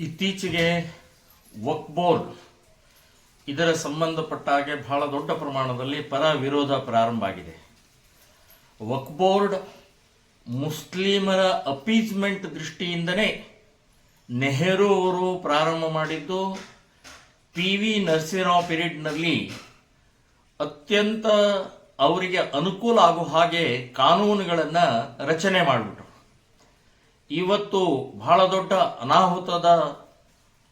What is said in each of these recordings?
ಇತ್ತೀಚೆಗೆ ವಕ್ ಬೋರ್ಡ್ ಇದರ ಸಂಬಂಧಪಟ್ಟ ಹಾಗೆ ಬಹಳ ದೊಡ್ಡ ಪ್ರಮಾಣದಲ್ಲಿ ಪರ ವಿರೋಧ ಪ್ರಾರಂಭ ಆಗಿದೆ. ವಕ್ಬೋರ್ಡ್ ಮುಸ್ಲಿಮರ ಅಪೀಸ್ಮೆಂಟ್ ದೃಷ್ಟಿಯಿಂದನೇ ನೆಹರು ಅವರು ಪ್ರಾರಂಭ ಮಾಡಿದ್ದು ಪಿ ವಿ ನರಸಿಂಹರಾವ್ ಪೀರಿಯಡ್ನಲ್ಲಿ ಅತ್ಯಂತ ಅವರಿಗೆ ಅನುಕೂಲ ಆಗೋ ಹಾಗೆ ಕಾನೂನುಗಳನ್ನು ರಚನೆ ಮಾಡಿಬಿಟ್ರು. ಇವತ್ತು ಬಹಳ ದೊಡ್ಡ ಅನಾಹುತದ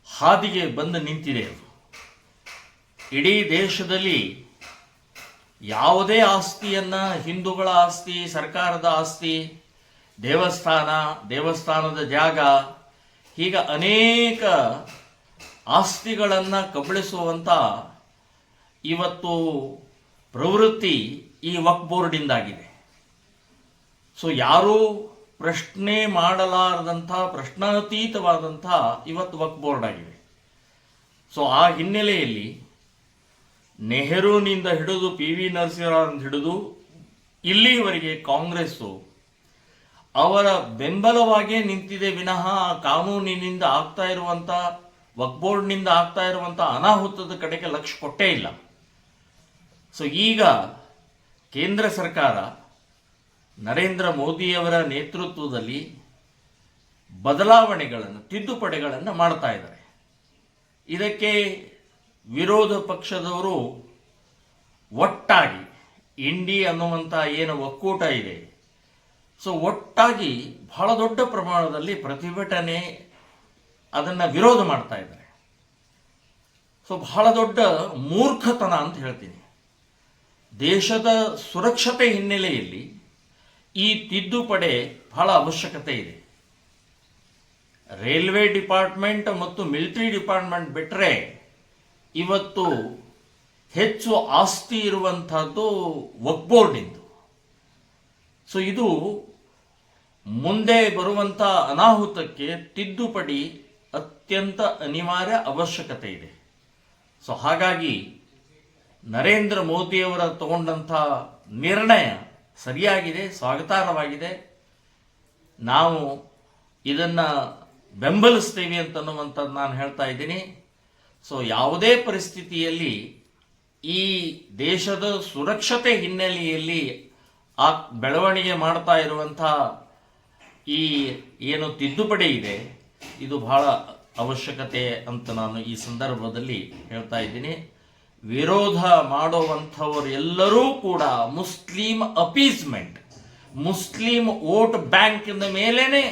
ಹಾದಿಗೆ ಬಂದು ನಿಂತಿದೆ ಅದು. ಇಡೀ ದೇಶದಲ್ಲಿ ಯಾವುದೇ ಆಸ್ತಿಯನ್ನ ಹಿಂದೂಗಳ ಆಸ್ತಿ, ಸರ್ಕಾರದ ಆಸ್ತಿ, ದೇವಸ್ಥಾನ, ದೇವಸ್ಥಾನದ ಜಾಗ ಈಗ ಅನೇಕ ಆಸ್ತಿಗಳನ್ನು ಕಬಳಿಸುವಂಥ ಇವತ್ತು ಪ್ರವೃತ್ತಿ ಈ ವಕ್ ಬೋರ್ಡಿಂದಾಗಿದೆ ಸೊ ಯಾರೂ ಪ್ರಶ್ನೆ ಮಾಡಲಾರದಂಥ, ಪ್ರಶ್ನಾತೀತವಾದಂಥ ಇವತ್ತು ವಕ್ ಬೋರ್ಡ್ ಆಗಿದೆ. ಸೊ ಆ ಹಿನ್ನೆಲೆಯಲ್ಲಿ ನೆಹರೂನಿಂದ ಹಿಡಿದು ಪಿ ವಿ ನರಸಿಂಹರಾವ್ ಹಿಡಿದು ಇಲ್ಲಿವರೆಗೆ ಕಾಂಗ್ರೆಸ್ಸು ಅವರ ಬೆಂಬಲವಾಗೇ ನಿಂತಿದೆ ವಿನಃ ಕಾನೂನಿನಿಂದ ಆಗ್ತಾ ಇರುವಂಥ ವಕ್ ಬೋರ್ಡ್ನಿಂದ ಆಗ್ತಾ ಇರುವಂಥ ಅನಾಹುತದ ಕಡೆಗೆ ಲಕ್ಷ್ಯ ಕೊಟ್ಟೇ ಇಲ್ಲ. ಸೊ ಈಗ ಕೇಂದ್ರ ಸರ್ಕಾರ ನರೇಂದ್ರ ಮೋದಿಯವರ ನೇತೃತ್ವದಲ್ಲಿ ಬದಲಾವಣೆಗಳನ್ನು, ತಿದ್ದುಪಡಿಗಳನ್ನು ಮಾಡ್ತಾ ಇದ್ದಾರೆ. ಇದಕ್ಕೆ ವಿರೋಧ ಪಕ್ಷದವರು ಒಟ್ಟಾಗಿ ಇಂಡಿ ಅನ್ನುವಂಥ ಏನು ಒಕ್ಕೂಟ ಇದೆ, ಸೊ ಒಟ್ಟಾಗಿ ಬಹಳ ದೊಡ್ಡ ಪ್ರಮಾಣದಲ್ಲಿ ಪ್ರತಿಭಟನೆ ಅದನ್ನು ವಿರೋಧ ಮಾಡ್ತಾ ಇದ್ದಾರೆ. ಸೊ ಬಹಳ ದೊಡ್ಡ ಮೂರ್ಖತನ ಅಂತ ಹೇಳ್ತೀನಿ. ದೇಶದ ಸುರಕ್ಷತೆ ಹಿನ್ನೆಲೆಯಲ್ಲಿ ಈ ತಿದ್ದುಪಡಿ ಬಹಳ ಅವಶ್ಯಕತೆ ಇದೆ. ರೈಲ್ವೆ ಡಿಪಾರ್ಟ್ಮೆಂಟ್ ಮತ್ತು ಮಿಲಿಟರಿ ಡಿಪಾರ್ಟ್ಮೆಂಟ್ ಬಿಟ್ಟರೆ ಇವತ್ತು ಹೆಚ್ಚು ಆಸ್ತಿ ಇರುವಂಥದ್ದು ವಕ್ ಬೋರ್ಡಿಂದು ಸೊ ಇದು ಮುಂದೆ ಬರುವಂಥ ಅನಾಹುತಕ್ಕೆ ತಿದ್ದುಪಡಿ ಅತ್ಯಂತ ಅನಿವಾರ್ಯ ಅವಶ್ಯಕತೆ ಇದೆ. ಸೊ ಹಾಗಾಗಿ ನರೇಂದ್ರ ಮೋದಿಯವರ ತಗೊಂಡಂಥ ನಿರ್ಣಯ ಸರಿಯಾಗಿದೆ, ಸ್ವಾಗತಾರ್ಹವಾಗಿದೆ. ನಾವು ಇದನ್ನು ಬೆಂಬಲಿಸ್ತೀವಿ ಅಂತನ್ನುವಂಥದ್ದು ನಾನು ಹೇಳ್ತಾ ಇದ್ದೀನಿ. ಸೊ ಯಾವುದೇ ಪರಿಸ್ಥಿತಿಯಲ್ಲಿ ಈ ದೇಶದ ಸುರಕ್ಷತೆ ಹಿನ್ನೆಲೆಯಲ್ಲಿ ಆ ಬೆಳವಣಿಗೆ ಮಾಡ್ತಾ ಇರುವಂಥ ಈ ಏನು ತಿದ್ದುಪಡಿ ಇದೆ, ಇದು ಬಹಳ ಅವಶ್ಯಕತೆ ಅಂತ ನಾನು ಈ ಸಂದರ್ಭದಲ್ಲಿ ಹೇಳ್ತಾ ಇದ್ದೀನಿ. ವಿರೋಧ ಮಾಡುವಂಥವರೆಲ್ಲರೂ ಕೂಡ ಮುಸ್ಲಿಂ ಅಪೀಸ್ಮೆಂಟ್, ಮುಸ್ಲಿಂ ವೋಟ್ ಬ್ಯಾಂಕಿನ ಮೇಲೇನೆ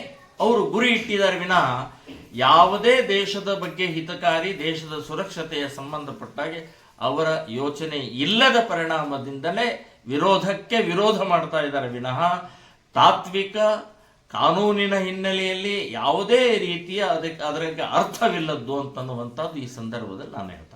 ಅವರು ಗುರಿ ಇಟ್ಟಿದ್ದಾರೆ ವಿನ ಯಾವುದೇ ದೇಶದ ಬಗ್ಗೆ ಹಿತಕಾರಿ, ದೇಶದ ಸುರಕ್ಷತೆಯ ಸಂಬಂಧಪಟ್ಟಾಗೆ ಅವರ ಯೋಚನೆ ಇಲ್ಲದ ಪರಿಣಾಮದಿಂದಲೇ ವಿರೋಧಕ್ಕೆ ವಿರೋಧ ಮಾಡ್ತಾ ಇದ್ದಾರೆ ವಿನಃ ತಾತ್ವಿಕ ಕಾನೂನಿನ ಹಿನ್ನೆಲೆಯಲ್ಲಿ ಯಾವುದೇ ರೀತಿಯ ಅದಕ್ಕೆ ಅದರಕ್ಕೆ ಅರ್ಥವಿಲ್ಲದ್ದು ಅಂತನ್ನುವಂಥದ್ದು ಈ ಸಂದರ್ಭದಲ್ಲಿ ನಾನು ಹೇಳ್ತಾ ಇದ್ದೀನಿ